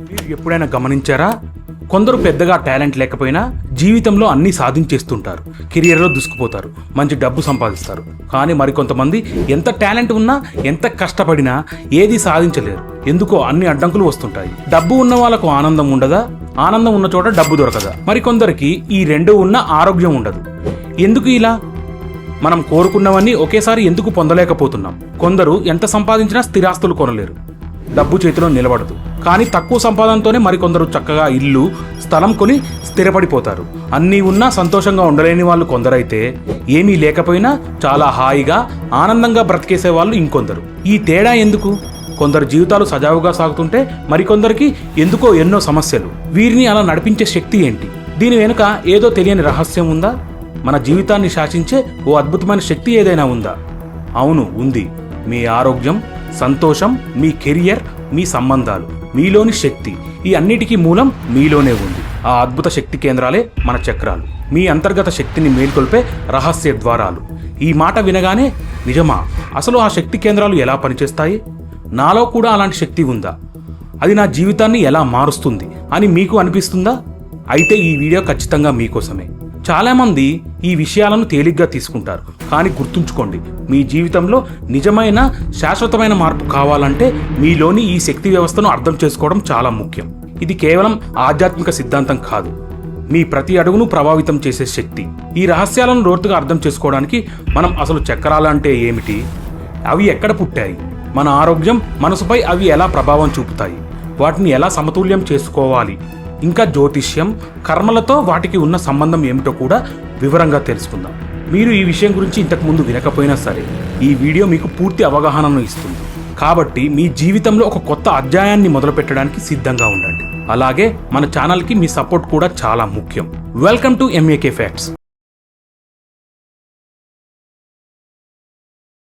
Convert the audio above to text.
మీరు ఎప్పుడైనా గమనించారా? కొందరు పెద్దగా టాలెంట్ లేకపోయినా జీవితంలో అన్నీ సాధించేస్తుంటారు. కెరియర్లో దూసుకుపోతారు. మంచి డబ్బు సంపాదిస్తారు. కానీ మరికొంతమంది ఎంత టాలెంట్ ఉన్నా ఎంత కష్టపడినా ఏది సాధించలేరు. ఎందుకో అన్ని అడ్డంకులు వస్తుంటాయి. డబ్బు ఉన్న వాళ్ళకు ఆనందం ఉండదా? ఆనందం ఉన్న చోట డబ్బు దొరకదా? మరికొందరికి ఈ రెండు ఉన్న ఆరోగ్యం ఉండదు. ఎందుకు ఇలా? మనం కోరుకున్నవన్నీ ఒకేసారి ఎందుకు పొందలేకపోతున్నాం? కొందరు ఎంత సంపాదించినా స్థిరాస్తులు కొనలేరు. డబ్బు చేతిలో నిలబడదు. కానీ తక్కువ సంపాదనతోనే మరికొందరు చక్కగా ఇల్లు స్థలం కొని స్థిరపడిపోతారు. అన్నీ ఉన్నా సంతోషంగా ఉండలేని వాళ్ళు కొందరైతే ఏమీ లేకపోయినా చాలా హాయిగా ఆనందంగా బ్రతికేసే వాళ్ళు ఇంకొందరు. ఈ తేడా ఎందుకు? కొందరు జీవితాలు సజావుగా సాగుతుంటే మరికొందరికి ఎందుకో ఎన్నో సమస్యలు. వీరిని అలా నడిపించే శక్తి ఏంటి? దీని వెనుక ఏదో తెలియని రహస్యం ఉందా? మన జీవితాన్ని శాసించే ఓ అద్భుతమైన శక్తి ఏదైనా ఉందా? అవును ఉంది. మీ ఆరోగ్యం సంతోషం మీ కెరియర్ మీ సంబంధాలు మీలోని శక్తి ఈ అన్నిటికీ మూలం మీలోనే ఉంది. ఆ అద్భుత శక్తి కేంద్రాలే మన చక్రాలు. మీ అంతర్గత శక్తిని మేల్కొల్పే రహస్య ద్వారాలు. ఈ మాట వినగానే నిజమా అసలు ఆ శక్తి కేంద్రాలు ఎలా పనిచేస్తాయి? నాలో కూడా అలాంటి శక్తి ఉందా? అది నా జీవితాన్ని ఎలా మారుస్తుంది? అని మీకు అనిపిస్తుందా? అయితే ఈ వీడియో ఖచ్చితంగా మీకోసమే. చాలామంది ఈ విషయాలను తేలిగ్గా తీసుకుంటారు. కానీ గుర్తుంచుకోండి మీ జీవితంలో నిజమైన శాశ్వతమైన మార్పు కావాలంటే మీలోని ఈ శక్తి వ్యవస్థను అర్థం చేసుకోవడం చాలా ముఖ్యం. ఇది కేవలం ఆధ్యాత్మిక సిద్ధాంతం కాదు. మీ ప్రతి అడుగును ప్రభావితం చేసే శక్తి. ఈ రహస్యాలను లోతుగా అర్థం చేసుకోవడానికి మనం అసలు చక్రాలు అంటే ఏమిటి? అవి ఎక్కడ పుట్టాయి? మన ఆరోగ్యం మనసుపై అవి ఎలా ప్రభావం చూపుతాయి? వాటిని ఎలా సమతుల్యం చేసుకోవాలి? ఇంకా జ్యోతిష్యం కర్మలతో వాటికి ఉన్న సంబంధం ఏమిటో కూడా వివరంగా తెలుసుకుందాం. మీరు ఈ విషయం గురించి ఇంతకుముందు వినకపోయినా సరే ఈ వీడియో మీకు పూర్తి అవగాహనను ఇస్తుంది. కాబట్టి మీ జీవితంలో ఒక కొత్త అధ్యాయాన్ని మొదలుపెట్టడానికి సిద్ధంగా ఉండండి. అలాగే మన ఛానల్కి మీ సపోర్ట్ కూడా చాలా ముఖ్యం. Welcome to MAK facts